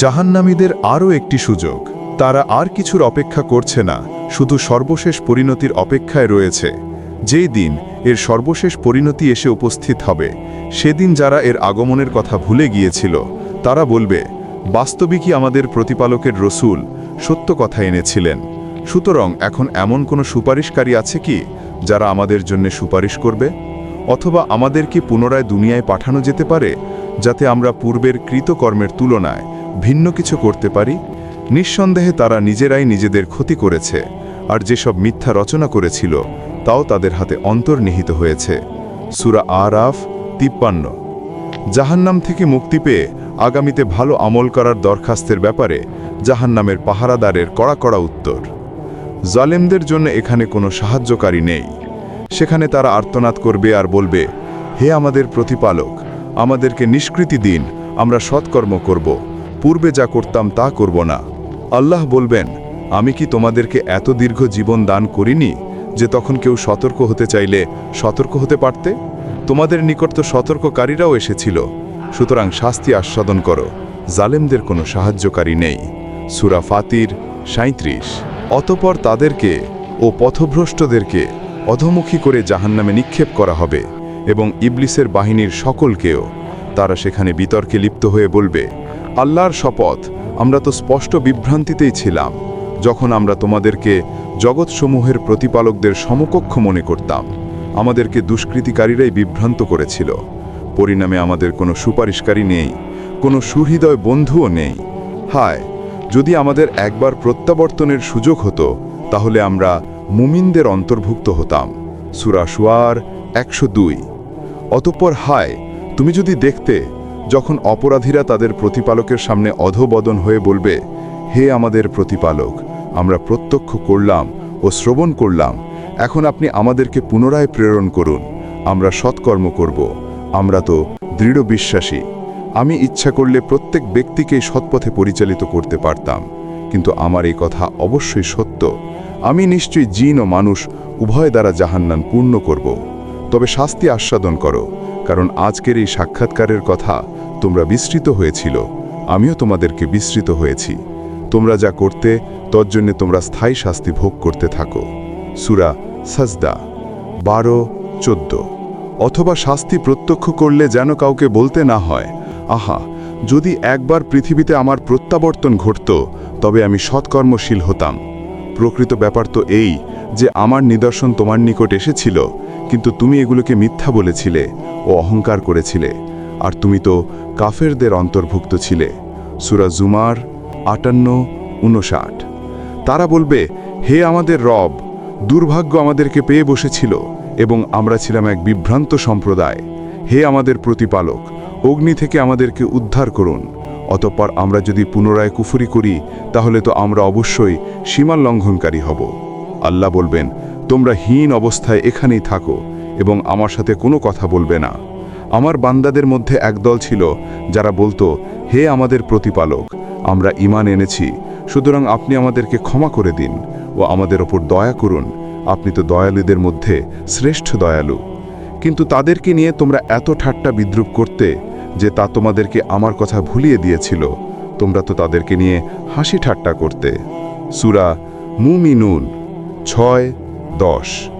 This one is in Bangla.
জাহান্নামীদের আরও একটি সুযোগ। তারা আর কিছুর অপেক্ষা করছে না, শুধু সর্বশেষ পরিণতির অপেক্ষায় রয়েছে। যেই দিন এর সর্বশেষ পরিণতি এসে উপস্থিত হবে, সেদিন যারা এর আগমনের কথা ভুলে গিয়েছিল, তারা বলবে, বাস্তবিকই আমাদের প্রতিপালকের রসুল সত্য কথা এনেছিলেন। সুতরাং এখন এমন কোনো সুপারিশকারী আছে কি, যারা আমাদের জন্য সুপারিশ করবে? অথবা আমাদের কি পুনরায় দুনিয়ায় পাঠানো যেতে পারে যাতে আমরা পূর্বের কৃতকর্মের তুলনায় ভিন্ন কিছু করতে পারি, নিঃসন্দেহে তারা নিজেরাই নিজেদের ক্ষতি করেছে, আর যেসব মিথ্যা রচনা করেছিল, তাও তাদের হাতে অন্তর্নিহিত হয়েছে। সুরা আরাফ তিপ্পান্ন। জাহান্নাম থেকে মুক্তি পেয়ে আগামীতে ভালো আমল করার দরখাস্তের ব্যাপারে জাহান্নামের পাহারাদারের কড়া কড়া উত্তর। জালেমদের জন্য এখানে কোনো সাহায্যকারী নেই। সেখানে তারা আর্তনাদ করবে আর বলবে, হে আমাদের প্রতিপালক আমাদেরকে নিষ্কৃতি দিন, আমরা সৎকর্ম করব। পূর্বে যা করতাম তা করব না। আল্লাহ বলবেন, আমি কি তোমাদেরকে এত দীর্ঘ জীবন দান করিনি যে তখন কেউ সতর্ক হতে চাইলে সতর্ক হতে পারতে? তোমাদের নিকট তো সতর্ককারীরাও এসেছিল। সুতরাং শাস্তি আস্বাদন করো। জালেমদের কোনো সাহায্যকারী নেই। সুরা ফাতির সাঁত্রিশ অতপর তাদেরকে ও পথভ্রষ্টদেরকে অধমুখী করে জাহান্নামে নিক্ষেপ করা হবে। এবং ইবলিসের বাহিনীর সকলকেও। তারা সেখানে বিতর্কে লিপ্ত হয়ে বলবে, আল্লাহর শপথ, আমরা তো স্পষ্ট বিভ্রান্তিতেই ছিলাম। যখন আমরা তোমাদেরকে জগৎসমূহের প্রতিপালকদের সমকক্ষ মনে করতাম, আমাদেরকে দুষ্কৃতিকারীরাই বিভ্রান্ত করেছিল। পরিণামে আমাদের কোনো সুপারিশকারী নেই, কোনো সুহৃদয় বন্ধুও নেই। হায়, যদি আমাদের একবার প্রত্যাবর্তনের সুযোগ হতো, তাহলে আমরা মুমিনদের অন্তর্ভুক্ত হতাম। সুরা সুয়ার একশো দুই। অতঃপর হায়, তুমি যদি দেখতে, যখন অপরাধীরা তাদের প্রতিপালকের সামনে অধবদন হয়ে বলবে, হে আমাদের প্রতিপালক, আমরা প্রত্যক্ষ করলাম ও শ্রবণ করলাম, এখন আপনি আমাদেরকে পুনরায় প্রেরণ করুন, আমরা সৎকর্ম করব, আমরা তো দৃঢ় বিশ্বাসী। আমি ইচ্ছা করলে প্রত্যেক ব্যক্তিকেই সৎপথে পরিচালিত করতে পারতাম, কিন্তু আমার এই কথা অবশ্যই সত্য। আমি নিশ্চয়ই জিন ও মানুষ উভয় দ্বারা জাহান্নান পূর্ণ করব। তবে শাস্তি আস্বাদন করো, কারণ আজকের এই সাক্ষাৎকারের কথা তোমরা বিস্তৃত হয়েছিল, আমিও তোমাদেরকে বিস্তৃত হয়েছি। তোমরা যা করতে, তজ্জন্যে তোমরা স্থায়ী শাস্তি ভোগ করতে থাকো। সুরা সাজদা, বারো, চোদ্দ। অথবা শাস্তি প্রত্যক্ষ করলে যেন কাউকে বলতে না হয়, আহা, যদি একবার পৃথিবীতে আমার প্রত্যাবর্তন ঘটত, তবে আমি সৎকর্মশীল হতাম। প্রকৃত ব্যাপার তো এই যে আমার নিদর্শন তোমার নিকট এসেছিল কিন্তু তুমি এগুলোকে মিথ্যা বলেছিলে ও অহংকার করেছিলে। আর তুমি তো কাফেরদের অন্তর্ভুক্ত ছিলে। সুরা জুমার আটান্ন উনষাট তারা বলবে, হে আমাদের রব, দুর্ভাগ্য আমাদেরকে পেয়ে বসেছিল এবং আমরা ছিলাম এক বিভ্রান্ত সম্প্রদায়। হে আমাদের প্রতিপালক, অগ্নি থেকে আমাদেরকে উদ্ধার করুন। অতঃপর আমরা যদি পুনরায় কুফুরি করি, তাহলে তো আমরা অবশ্যই সীমা লঙ্ঘনকারী হব। আল্লাহ বলবেন তোমরা হীন অবস্থায় এখানেই থাকো এবং আমার সাথে কোনো কথা বলবে না। আমার বান্দাদের মধ্যে একদল ছিল যারা বলতো, হে আমাদের প্রতিপালক, আমরা ইমান এনেছি, সুতরাং আপনি আমাদেরকে ক্ষমা করে দিন ও আমাদের ওপর দয়া করুন। আপনি তো দয়ালুদের মধ্যে শ্রেষ্ঠ দয়ালু। কিন্তু তাদেরকে নিয়ে তোমরা এত ঠাট্টা বিদ্রুপ করতে যে তা তোমাদেরকে আমার কথা ভুলিয়ে দিয়েছিল। তোমরা তো তাদেরকে নিয়ে হাসি ঠাট্টা করতে। সুরা মুমিনুন, ছয় দশ